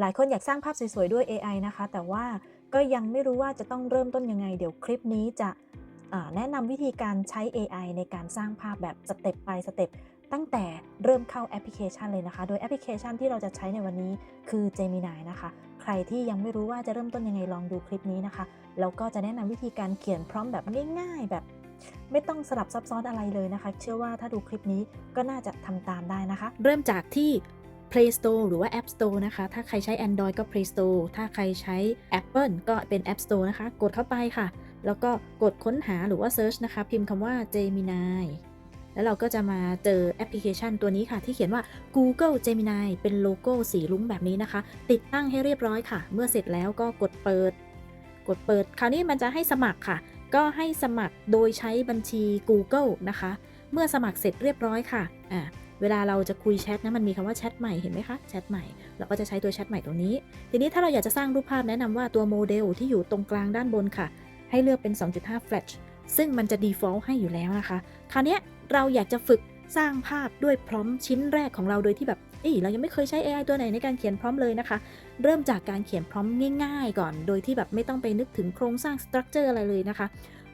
หลายคนอยากสร้างภาพสวยๆด้วย AI นะคะ แต่ว่าก็ยังไม่รู้ว่าจะต้องเริ่มต้นยังไง เดี๋ยวคลิปนี้จะแนะนำวิธีการใช้ AI ในการสร้างภาพแบบสเต็ป by สเต็ปตั้งแต่เริ่มเข้าแอปพลิเคชันเลยนะคะ โดยแอปพลิเคชันที่เราจะใช้ในวันนี้คือ Gemini นะคะ ใครที่ยังไม่รู้ว่าจะเริ่มต้นยังไงลองดูคลิปนี้นะคะแล้วก็จะแนะนำวิธีการเขียนพร้อมแบบง่ายๆ แบบ ไม่ต้องสลับซับซ้อนอะไรเลยนะคะ เชื่อว่าถ้าดูคลิปนี้ก็น่าจะทำตามได้นะคะ เริ่มจากที่ Play Store หรือว่า App Store นะคะ ถ้าใครใช้ Android ก็ Play Store ถ้าใครใช้ Apple ก็เป็น App Store นะคะ กดเข้าไปค่ะ แล้วก็กดค้นหาหรือว่า Search นะคะ พิมพ์คำว่า Gemini แล้วเราก็จะมาเจอแอปพลิเคชันตัวนี้ค่ะ ที่เขียนว่า Google Gemini เป็นโลโก้สีลุ้งแบบนี้นะคะ ติดตั้งให้เรียบร้อยค่ะ เมื่อเสร็จแล้วก็กดเปิด กดเปิด คราวนี้มันจะให้สมัครค่ะ ก็ให้สมัครโดยใช้บัญชี Google นะคะ เมื่อสมัครเสร็จเรียบร้อยค่ะอ่า เวลาเราจะคุยแชทนะมันมีคำว่าแชทใหม่เห็นไหมคะแชทใหม่เราก็จะใช้ตัวแชทใหม่ตรงนี้ ทีนี้ถ้าเราอยากจะสร้างรูปภาพแนะนำว่าตัวโมเดลที่อยู่ตรงกลางด้านบนค่ะ ให้เลือกเป็น 2.5 flash ซึ่งมันจะ default ให้อยู่แล้วนะคะ คราวนี้เราอยากจะฝึกสร้างภาพด้วยพร้อมชิ้นแรกของเราโดยที่แบบเอ้ยเรายังไม่เคยใช้ AI ตัวไหนในการเขียนพร้อมเลยนะคะ เริ่มจากการเขียนพร้อมง่าย ๆ ก่อน โดยที่แบบไม่ต้องไปนึกถึงโครงสร้างสตรัคเจอร์อะไรเลยนะคะ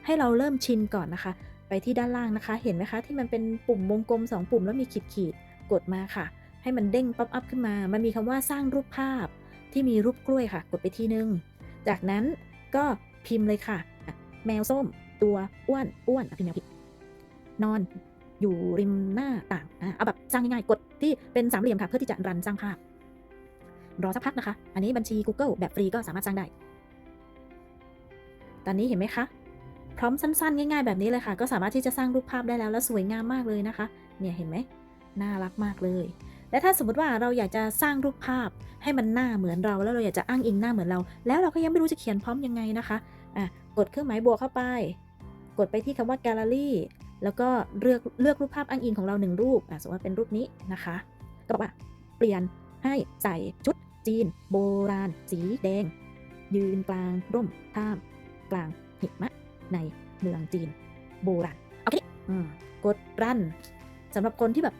ให้เราเริ่มชินก่อนนะคะ ไปที่ด้านล่างนะคะ เห็นไหมคะที่มันเป็นปุ่มวงกลม 2 ปุ่มแล้วมีขีดขีดๆกดมาค่ะ ให้มันเด้งป๊อปอัพขึ้นมา มันมีคำว่าสร้างรูปภาพที่มีรูปกล้วยค่ะ กดไปทีนึง จากนั้นก็พิมพ์เลยค่ะ แมวส้ม ตัวอ้วนอ้วนพิมพ์แมวผิดนอน อยู่ริมหน้าต่างอะเอาแบบสร้างง่ายๆกดที่เป็นสามเหลี่ยมค่ะ เพื่อที่จะรันสร้างภาพ รอสักพักนะคะ อันนี้บัญชี Google แบบฟรีก็สามารถสร้างได้ ตอนนี้เห็นไหมคะ พร้อมสั้นๆ ง่ายๆ แบบนี้เลยค่ะ ก็สามารถที่จะสร้างรูปภาพได้แล้วและสวยงามมากเลยนะคะ เนี่ยเห็นไหมน่ารักมากเลย และถ้าสมมติว่าเราอยากจะสร้างรูปภาพให้มันหน้าเหมือนเรา แล้วเราอยากจะอ้างอิงหน้าเหมือนเรา แล้วเราก็ยังไม่รู้จะเขียนพร้อมยังไงนะคะอะกดเครื่องหมายบวกเข้าไป กดไปที่คำว่า Gallery แล้วก็เลือกเลือกรูปภาพอ้างอิงของเราหนึ่งรูปอะสมมติว่าเป็นรูปนี้นะคะ ก็บอกว่าเปลี่ยนให้ใส่ชุดจีน โบราณ สีแดง ยืนกลางร่มท่าม กลางหิมะ ในเมืองจีนโบราณโอเคอืมกดรันสำหรับคนที่แบบ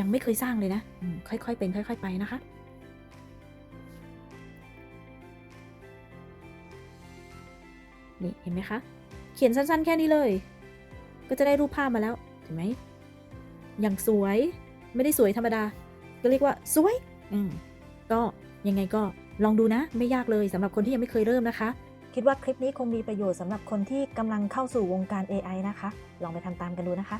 ยังไม่เคยสร้างเลยนะอืมค่อยๆ เป็น ค่อย ๆ ไปนะคะ นี่เห็นไหมคะ เขียนสั้นๆ แค่นี้เลย ก็จะได้รูปภาพมาแล้ว เห็นไหมอย่างสวย ไม่ได้สวยธรรมดา ก็เรียกว่าสวย อืม ก็ยังไงก็ลองดูนะ ไม่ยากเลยสำหรับคนที่ยังไม่เคยเริ่มนะคะ คิดว่าคลิปนี้คงมีประโยชน์สำหรับคนที่กำลังเข้าสู่วงการ AI นะคะ ลองไปทำตามกันดูนะคะ